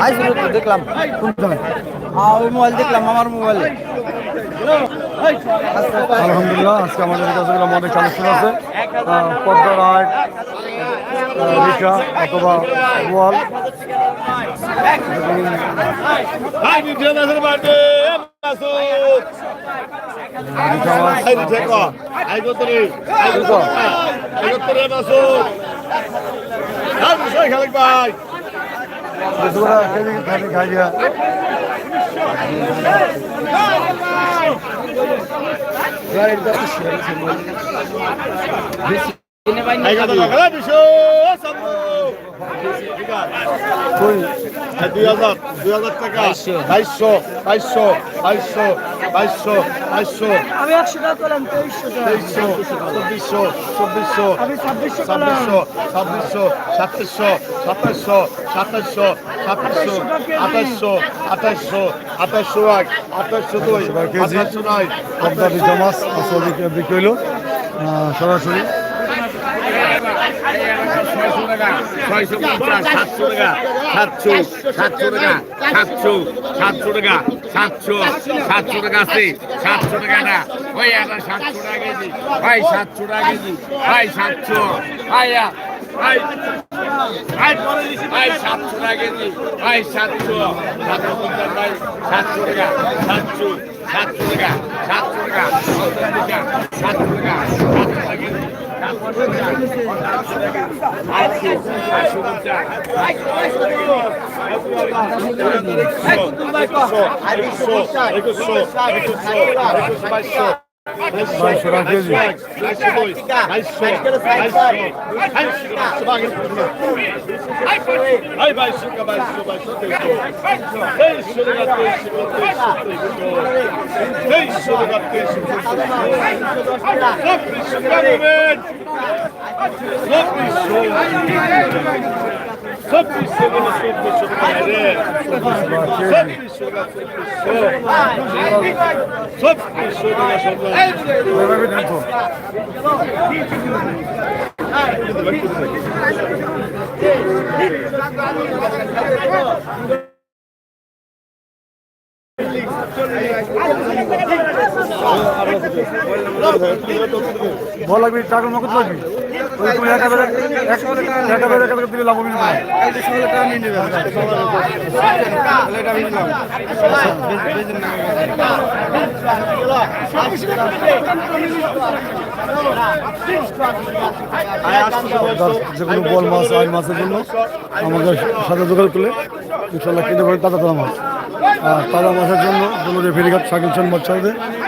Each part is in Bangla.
আইসিল তো দেখলাম ওই মোবাইল দেখলাম আমার মোবাইলে আলহামদুলিল্লাহ আজকে আমাদের কাছে অনেক কালেকশন আছে। আহ, পদ্মা রায় অথবা গোয়াল। Go teri. Kalau bisa sambung. কই এই দুই হাজার দুই হাজার টাকা। বাইশশো। বাইশশো বাইশশো বাইশশো বাইশশো আমি একশো টাকা করলাম তেইশশো চব্বিশশো চব্বিশশো ছাব্বিশশো ছাব্বিশশো সাতাশশো সাতাশশো সাতাশশো সাতাশশো আঠাশশো আঠাশশো আঠাশশো এক আঠাশশো দুই কেজি। আঠাশশো নয় পদ্মা রিকা মাছ বিক্রি- বিক্রি সরাসরি। ছয়শো টাকা ছয়শো পঞ্চাশ সাতশো টাকা সাতশো সাতশো টাকা সাতশো সাতশো টাকা সাতশো সাতশো টাকা আছে সাতশো টাকা না ওই একটা সাতশো টাকা কেজি ভাই সাতশো টাকা কেজি ভাই সাতশো ভাই ভাই ভাই সাতশো টাকা কেজি ভাই সাতশো সাতশো পঞ্চাশ ভাই সাতশো টাকা সাতশো সাতশো টাকা সাতশো টাকা পঞ্চাশ টাকা সাতশো টাকা সাতশো টাকা Aí que eu sou, aí que eu sou, aí que eu sou, aí eu sou, aí eu sou, aí eu sou, aí eu sou, aí eu sou, aí eu sou, aí আমাদের সাথে যোগাযোগ করলে ইনশাল্লাহ কিনতে পারেন তাজা তাজা মাছ আর তাজা মাছের জন্য বলুন ফেরিঘাট সাকিল চান বাচ্চাদের কিনতে পারবেন তাজা মাছ এডিগন এডিগন হ্যাঁ। এডিগন কত কইছেন কত গান কত গান কত গান কত রে ভাই কত ভাই লাগা কত কইছেন কত কইছেন ভাই কত রে ভাই কত ভাই 400 টাকা ভাই 400 ভাই 400 টাকা কেজি ভাই 410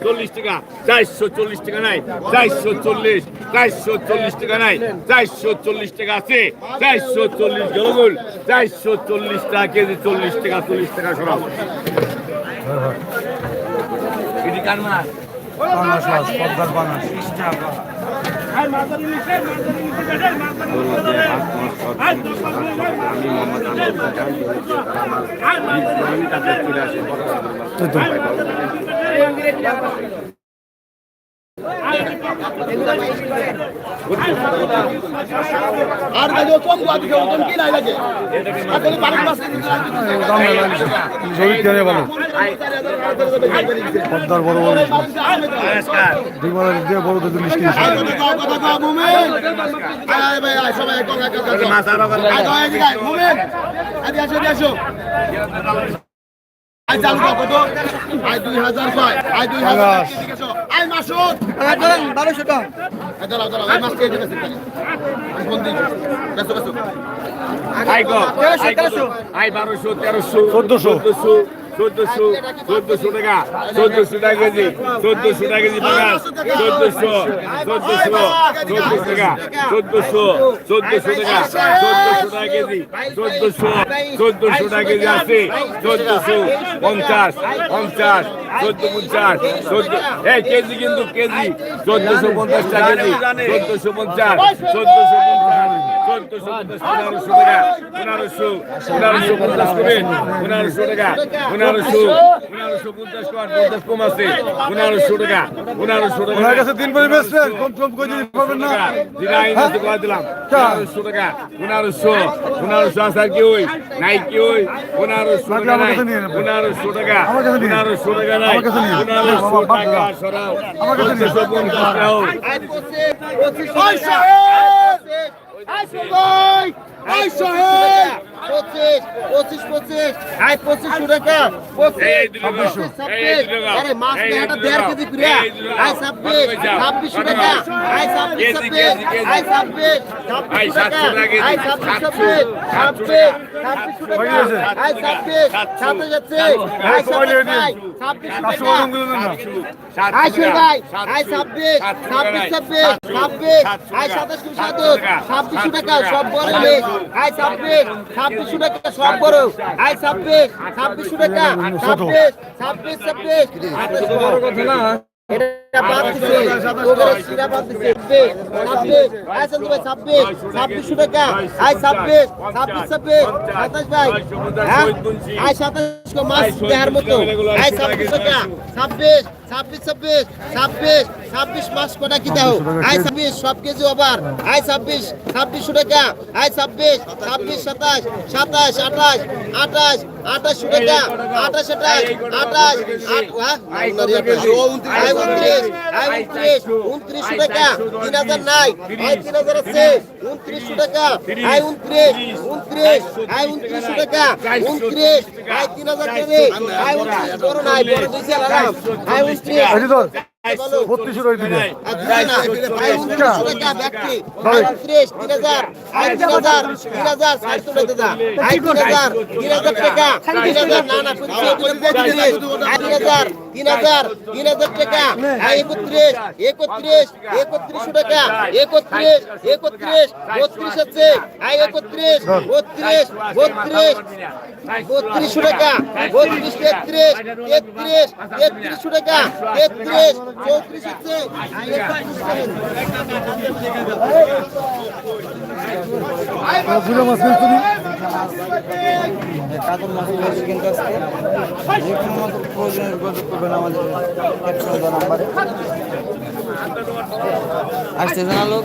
চল্লিশ টাকা চারশো চল্লিশ টাকা নাই চারশো চল্লিশ চারশো চল্লিশ টাকা নাই চারশো চল্লিশ টাকা আছে চারশো চল্লিশ জনগণ চারশো চল্লিশ টাকা কেজি চল্লিশ টাকা চল্লিশ টাকা সরাব এটি কার মাছ? মাছ পদ্মার আর গাড়ি কম গুয়া দিকে ওজন? কি নাই লাগে আর তাহলে বারো মাস দাম নাই লাগছে জমি কেনে ভালো পদ্মার বড় বড় মাছ দুই মাস দিয়ে বড় দুধ মিষ্টি কথা কও মুমিন। আয় ভাই আয় সবাই কথা কথা মাছ আরও করে। আয় তো মুমিন। আদি আসো আসো। আয় চালু কত দুই কয় আই দুই। এদিকে আসো। আয় মাসুদ টাকা আয় দাঁড়াও দাঁড়াও মাসকে এদিকে আসো আয় ফোন দিন বেসো বেসো আই গো। আই বারোশো তেরোশো চোদ্দশো। চোদ্দশো চোদ্দশো চোদ্দশো টাকা চোদ্দশো টাকা কেজি, চোদ্দশো টাকা কেজি পাঁচ চোদ্দশো চোদ্দশো চোদ্দশো টাকা, চোদ্দশো চোদ্দশো টাকা চোদ্দশো টাকা কেজি, চোদ্দশো চোদ্দশো টাকা কেজি আছে, চোদ্দশো পঞ্চাশ পঞ্চাশ চোদ্দ পঞ্চাশ চোদ্দ এই কেজি কিন্তু কেজি। চোদ্দশো পঞ্চাশ টাকা কেজি। চোদ্দশো পঞ্চাশ চোদ্দশো পঞ্চাশ চোদ্দশো পঞ্চাশ পনেরোশো টাকা পনেরোশো পনেরোশো পঞ্চাশ করে পনেরোশো টাকা পনেরোশো পনেরোশো পঞ্চাশ কর পঞ্চাশ কম আছে পনেরোশো টাকা পনেরোশো টাকা। ওনার কাছে দিন পরে কম কম করে দিতে পারবেন না। যেটা আইন আছে করে দিলাম পনেরোশো টাকা পনেরোশো পনেরোশো আসার কি ওই? নাই? কি ওই পনেরোশো টাকা। পনেরোশো টাকা নেবেন। পনেরোশো টাকা আমার কাছে নিয়ে আমার কাছে নিয়ে ছাব্বিশ? ছাব্বিশ টাকা হয়ে সব বড় মিলে ছাব্বিশ ছাব্বিশশো টাকা সব বড় আই ছাব্বিশ ছাব্বিশশো টাকা ছাব্বিশ ছাব্বিশ ছাব্বিশ এটা বাদ দিছে। ওগুলো সিরা বাদ দিছে। ছাব্বিশ আই সন্তু ভাই ছাব্বিশ ছাব্বিশশো টাকা। আই ছাব্বিশ ছাব্বিশ ছাব্বিশ সাতাশ ভাই। হ্যাঁ? আই সাতাশ কো মাছ দেহার মতো আই ছাব্বিশ টাকা ছাব্বিশ ছাব্বিশ ছাব্বিশ ছাব্বিশ ছাব্বিশ মাস কটা কি দাও আই ছাব্বিশ সব কেজি ওভার আই ছাব্বিশ ছাব্বিশশো টাকা আই ছাব্বিশ ছাব্বিশ সাতাশ সাতাশ আঠাশ আঠাশ আঠাশশো টাকা আঠাশ আঠাশ আঠাশ আই উনত্রিশ আই উনত্রিশ উনত্রিশশো টাকা তিন হাজার নাই আই তিন হাজার আছে উনত্রিশশো টাকা আই উনত্রিশ উনত্রিশ আই উনত্রিশশো টাকা উনত্রিশ আই তিন হাজার করে আই উনত্রিশ বড় আলাদা আই দুইশো আলাম আই উনত্রিশ এই যে তো, বত্রিশশো টাকা দিবে একত্রিশশো টাকা একত্রিশ একত্রিশ বত্রিশ আছে একত্রিশ বত্রিশ বত্রিশ বত্রিশশো টাকা বত্রিশ তেত্রিশ তেত্রিশ তেত্রিশশো টাকা তেত্রিশ বুঝে মাছ কিনছো তুমি কাতল মাছ কিন্তু আজকে যে কোনো মতো প্রয়োজনের যোগাযোগ করবেন আমাদের দেওয়া নাম্বারে আসছে জানা লোক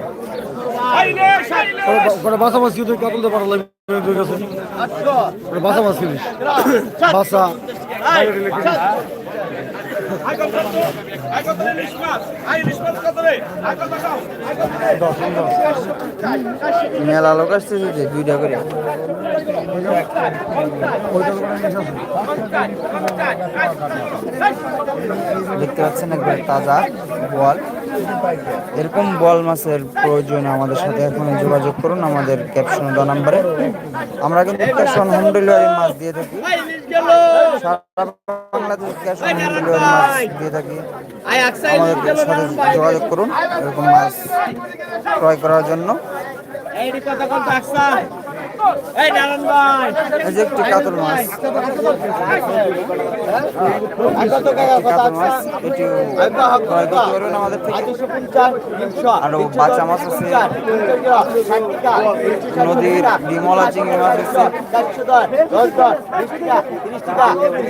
বাসা মাছ বাসা মাছ বাসা মেলা লোক আসছে যে দুইটা করে। দেখতে পাচ্ছেন একবার তাজা বল এরকম বল মাছের প্রয়োজন আমাদের সাথে এখন যোগাযোগ করুন আমাদের ক্যাপশন দেওয়া নাম্বারে। আমরা কিন্তু ক্যাশ অন হোম ডেলিভারি মাছ দিয়ে থাকি। সারা ক্যাশ অন হোম ডেলিভারি মাছ দিয়ে থাকি। আমাদের সাথে যোগাযোগ করুন, এরকম মাছ ক্রয় করার জন্য। এই যে একটি কাতল মাছ। একটি কাতল মাছ এটিও ক্রয় করতে পারবেন আমাদের থেকে। বাচ্চা মাছ আছে। নদীর বিমলা চিংড়ি মাছ আছে।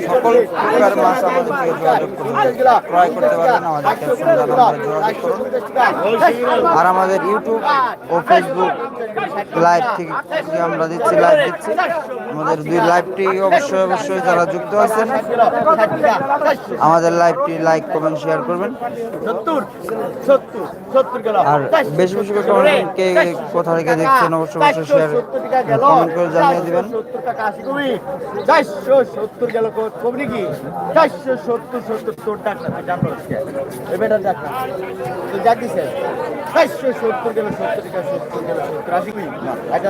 সকল প্রকার মাছ আমাদের থেকে যোগাযোগ করুন। ক্রয় করতে পারবেন আমাদের ক্যাপশন যোগাযোগ করুন। আর আমাদের ইউটিউব ও ফেসবুক লাইভ থেকে আমরা আমরা দিচ্ছি লাইভ দিচ্ছি। আমাদের দুই লাইভটি অবশ্যই অবশ্যই যারা যুক্ত আছেন আমাদের লাইভটি লাইক কমেন্ট শেয়ার করবেন। আর বেশি বেশি করে কে কোথা থেকে দেখছেন অবশ্যই অবশ্যই শেয়ার কমেন্ট করে জানিয়ে দিবেন। সত্তর গেল কি চারশো সত্তর সত্তর তোর ডাক্তার এবার ডাক্তার ডাক দিছে। চারশো সত্তর গেল সত্তর টাকা সত্তর গেল সত্তর। আশি কবি এটা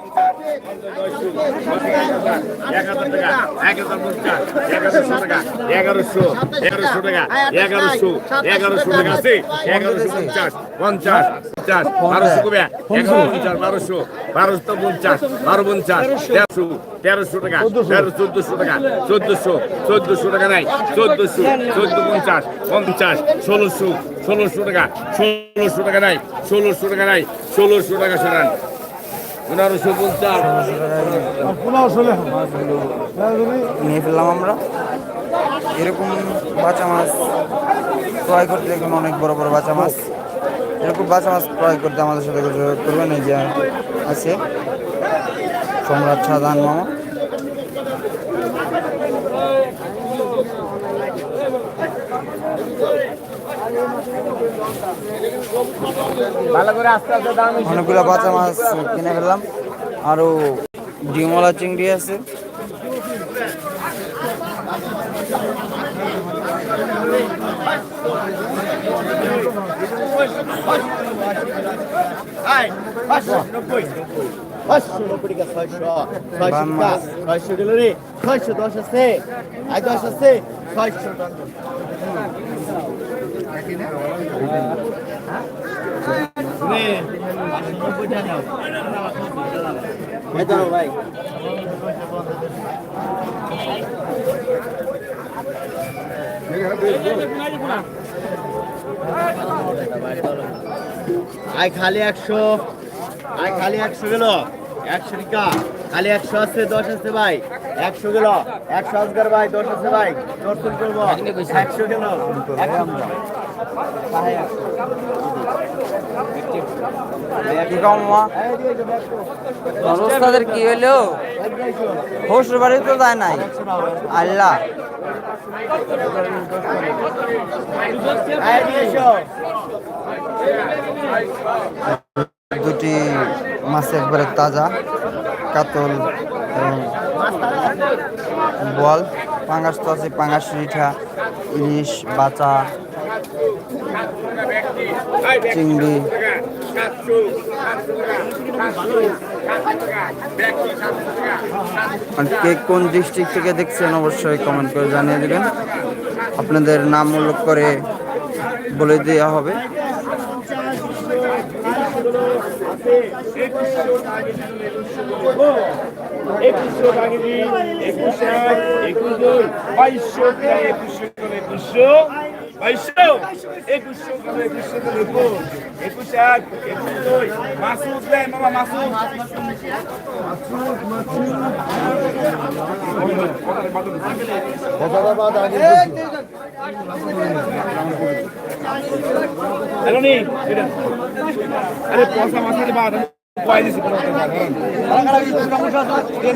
এগারোশো এগারোশো টাকা এগারোশো এগারোশো টাকা আছে এগারোশো পঞ্চাশ পঞ্চাশ পঞ্চাশ বারোশো কবে এগারো পঞ্চাশ বারোশো বারোশো পঞ্চাশ বারো পঞ্চাশ তেরোশো তেরোশো টাকা তেরো চোদ্দশো টাকা চোদ্দশো চোদ্দশো টাকা নাই চোদ্দশো চোদ্দ পঞ্চাশ পঞ্চাশ ষোলোশো ষোলোশো টাকা ষোলোশো টাকা নাই ষোলোশো টাকা নাই ষোলোশো টাকা সরান নিয়ে ফেললাম আমরা। এরকম বাঁচা মাছ ক্রয় করতে দেখুন অনেক বড় বড় বাঁচা মাছ। এরকম বাঁচা মাছ ক্রয় করতে আমাদের সাথে যোগাযোগ করবেন, এই যে আছে। সম্রাট সাধান মামা ভালো করে আস্তে আস্তে দাম অনেকগুলো বাঁচা মাছ কিনে ফেললাম। আরও ডিমলা চিংড়ি আছে। ছয়শো ছয়শো। ছয়শো গেল রে ছয়শো দশ আছে। আই দশ আছে ছয়শো আই খালি একশো আই খালি একশো গেল। একশো টাকা। খালি একশো আছে, দশ আছে ভাই। একশো গেল একশো আজকার ভাই, দশ আছে ভাই। দর্শন করব। একশো গেল রোস্তাদের কি হইল শ্বশুর বাড়ি তো যায় নাই। আল্লাহ। দুটি মাছ একবারে তাজা। কাতল এবং বল পাঙ্গাস তো আছে, পাঙ্গাস, রিঠা, ইলিশ, বাচা, চিংড়ি। কে কোন ডিস্ট্রিক্ট থেকে দেখছেন অবশ্যই কমেন্ট করে জানিয়ে দেবেন। আপনাদের নাম উল্লেখ করে বলে দেওয়া হবে। একুশশো টাকা দিন একুশ এক একুশ দুই বাইশশো টাকা একুশশো করে একুশশো বাইশশো একুশশো করে একুশশো করে একুশ একুশ এক একুশ দুই, মাসুদ দেয় মামা মাসুদ। হ্যালো নি আরে পয়সা মাসে বাদ কয় দিছি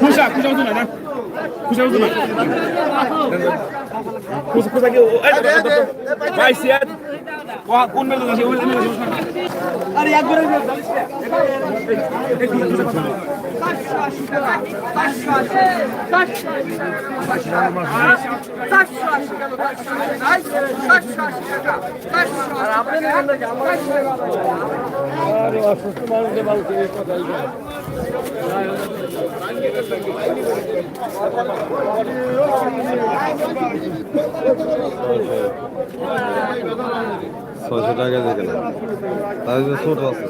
খুশা খুশা হতো না খুশা হতো না খুশা খুশা কি ভাই সিয়াদ কোন মেলে আছে ওই মেলে আরে একবার ছয়শো টাকা কেজি কিনা। তাই তো ছোট আছে।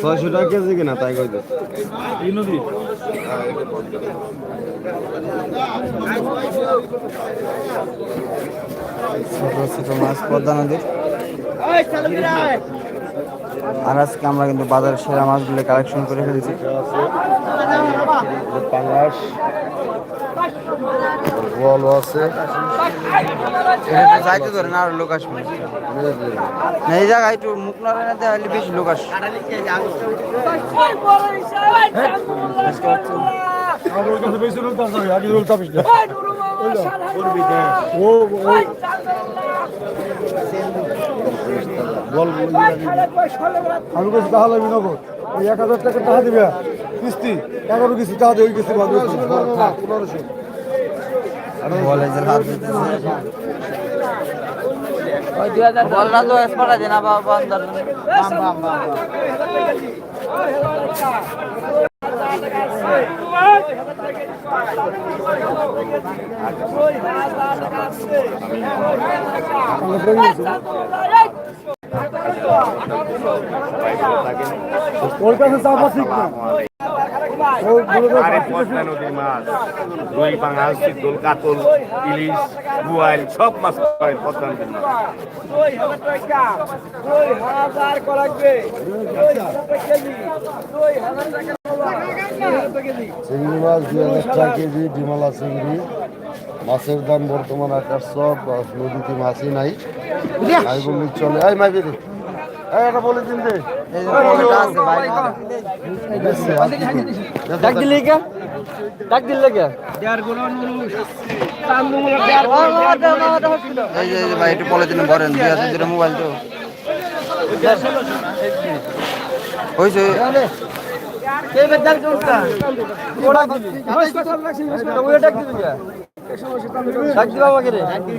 ছয়শো টাকা কেজি কিনা তাই কই দিচ্ছে ছোট ছোট মাছ পদ্মা নদীর। আর আজকে আমরা কিন্তু বাজারের সেরা মাছগুলো কালেকশন করে ফেলেছি। বল আছে। এটা যাইতে ধরে না আর লোক আসবে। না এই জায়গায় একটু মুখ হলে বেশি লোক আসবে আগে লোক বলছি বল আমি নগদ। ওই এক হাজার টাকা টাকা দিবে। কিস্তি? এগারো কিস্তি টাকা দিয়ে ওই কিস্তি বাদ পনেরোশো হাত দিতেছে বলরা তো এসপাটা দেনা বাবা আন্দার কাছে চাপা ঠিক নদীর মাছ রুই পাঙাশ শীতল কাতল ইলিশ বুয়াইল সব মাছ পায় পদ্মা নদীর মাছ। চিংড়ি মাছ দুই হাজার টাকা কেজি। ডিমালা চিংড়ি। মাছের দাম বর্তমান আকাশ সব নদীতে মাছই নাই। নাই বললে চলে। দে। এই এটা বলে দিন দে আছে? ডাক দিলি কে? ডাক দিলে কে? ভাই একটু পলিথিনে ভরেন দুই হাজার দুটো মোবাইল তো। হয়েছে। কিস্তি মাছ বেশি আপনার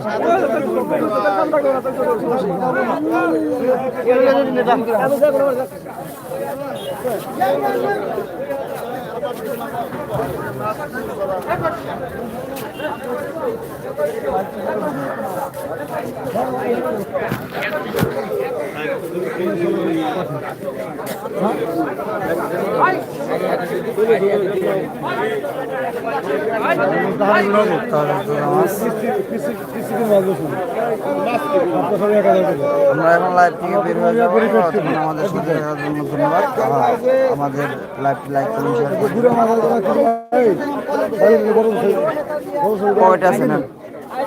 আমরা এখন লাইভ থেকে বের হয়ে যাব আমাদের সাথে থাকার জন্য ধন্যবাদ আমাদের লাইভটি লাইক করুন শেয়ার করুন কয়টা আছে না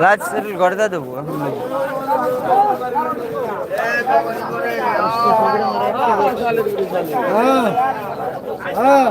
লাইফ সেটেল করে দিয়ে দেবো হ্যাঁ হ্যাঁ।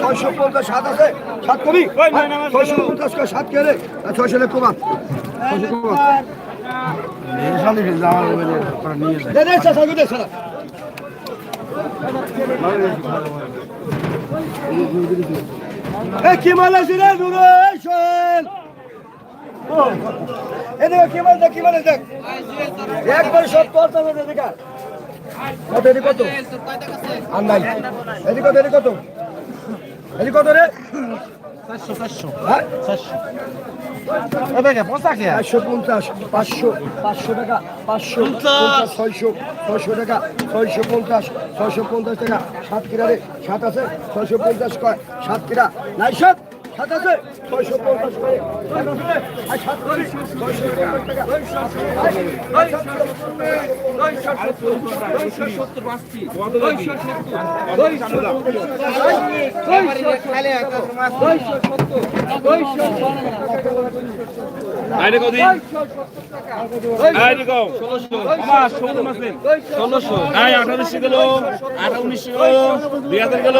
ছয়শো পঞ্চাশ সাত আছে সাত কবি? ছয়শো পঞ্চাশ সাত কে রে? ছয়শো লেখ আছে রে নুরু এই শোন এদিকে কি দেখ কি মাল দেখ একবার সব তোর তো দেখা কত এদিকে কত আন্দাই এদিকে কত এদিকে কত এদিকে কত রে হ্যাঁ? পঞ্চাশ পাঁচশো পাঁচশো টাকা পাঁচশো পঞ্চাশ। ছয়শো ছয়শো টাকা ছয়শো পঞ্চাশ ছয়শো পঞ্চাশ টাকা। সাত কিরা রে সাত আছে ছয়শো পঞ্চাশ কয়? সাত কিরা। নাই সাত? সাতাশে ছয়শো গেল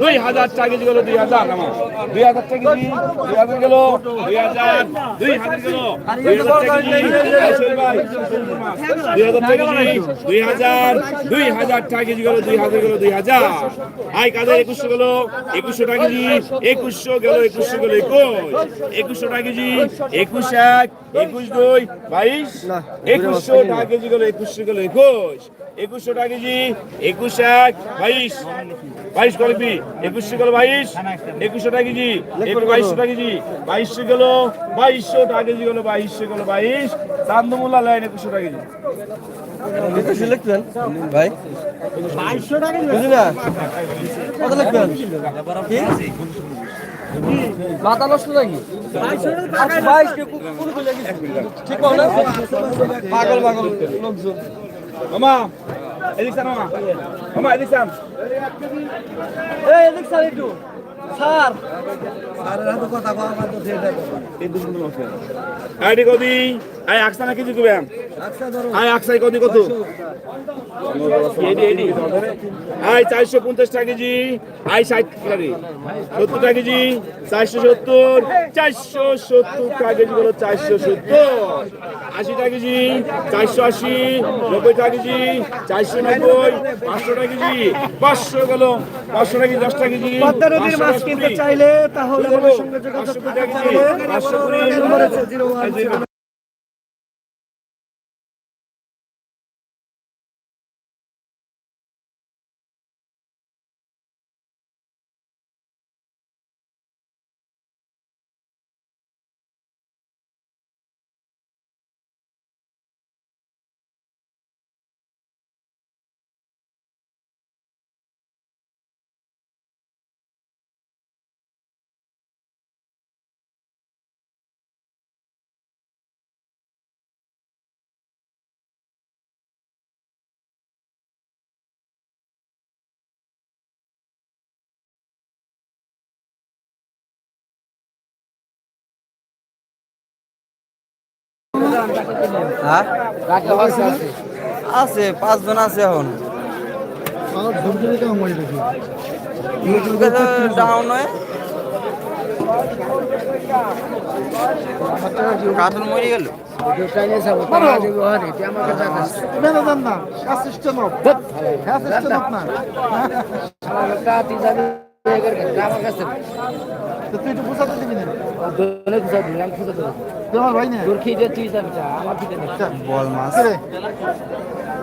দুই হাজার টাকা গেল দুই হাজার দুই হাজার দুই হাজার দুই হাজার টাকা কেজি গেল দুই হাজার গেল দুই হাজার আই কাদের একুশশো গেল একুশশো টাকা কেজি, একুশশো গেল একুশশো গেল একুশ একুশশো টাকা কেজি একুশ এক একুশ দুই বাইশ একুশশো টাকা কেজি গেল একুশশো গেল একুশ একুশশো টাকা কেজি একুশ এক বাইশ বাইশ করবি একুশশো গেল টাকা কেজি বাইশশো টাকা কেজি বাইশশো গেল বাইশশো টাকা কেজি গেল বাইশশো গেল বাইশ চান্দমুল্লা লাইন একুশশো টাকা কেজি। ভাই। বুঝলি না? কত লিখবেন? মাথা নষ্ট নাকি বাইশ কে কু- কোন কইলে গেছে? ঠিক পাও না? পাগল পাগল লোকজন। মামা এদিক মামা। মামা এদিক এই এদিক স্যার। একটু স্যার আইডি কদি আই আকসানা কেজি দিবেন আই আকসাই কদি কত? আই চারশো পঞ্চাশ টাকা কেজি। আই ষাট টাকা সত্তর টাকা কেজি। চারশো সত্তর। চারশো সত্তর টাকা কেজি বলো চারশো সত্তর। আশি টাকা কেজি। চারশো আশি। নব্বই টাকা কেজি। চারশো নব্বই। পাঁচশো টাকা কেজি। পাঁচশো গেল। পাঁচশো টাকা কেজি দশ টাকা কেজি। কিনতে চাইলে তাহলে আমার সঙ্গে যোগাযোগ করতে পারবে। হ্যাঁ? আছে পাঁচজন আছে এখন। ডাউন হয় কার্টুন মরে গেল। বেরোবেন না? কাজ আমি খুঁজা কাজ তোমার ভাই না তো তুই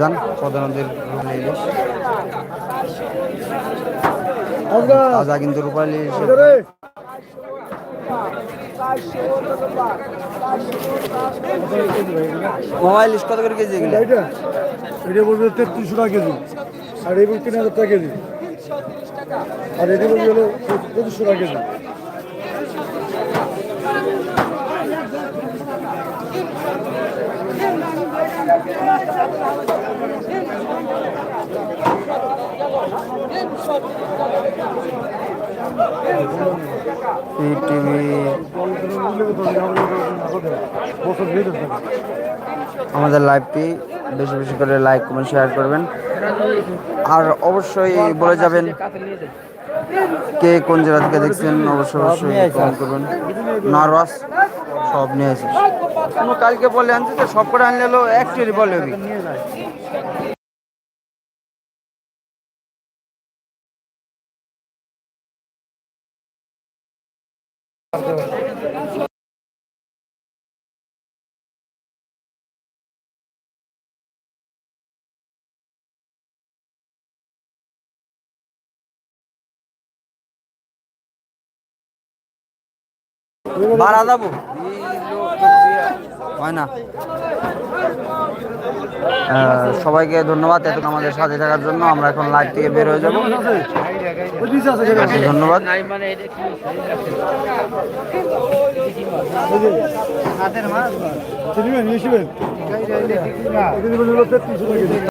যান প্রধানমন্ত্রীর রূপালী ইলিশ তাজা কিন্তু রূপালী মোবাইল ইলিশ কত করে কেজি এগুলো? এটা বলবে তেত্রিশশো টাকা কেজি। আর এই বলবে তিন হাজার টাকা কেজি। আর এটা বলবে হলো পঁচিশশো টাকা কেজি টিভি বছর দিয়ে দেবে আমাদের লাইভটি বেশি বেশি করে লাইক কমেন্ট শেয়ার করবেন। আর অবশ্যই বলে যাবেন কে কোন জেলা থেকে দেখছেন অবশ্যই অবশ্যই কমেন্ট করবেন। নার্ভাস সব নিয়ে আসিস। কালকে বলে আনছি তো সব করে আনলে হলো একচুয়ালি বলে বাড়া যাব হয় না। সবাইকে ধন্যবাদ এতক্ষণ আমাদের সাথে থাকার জন্য আমরা এখন লাইভ থেকে বের হয়ে যাব। ধন্যবাদ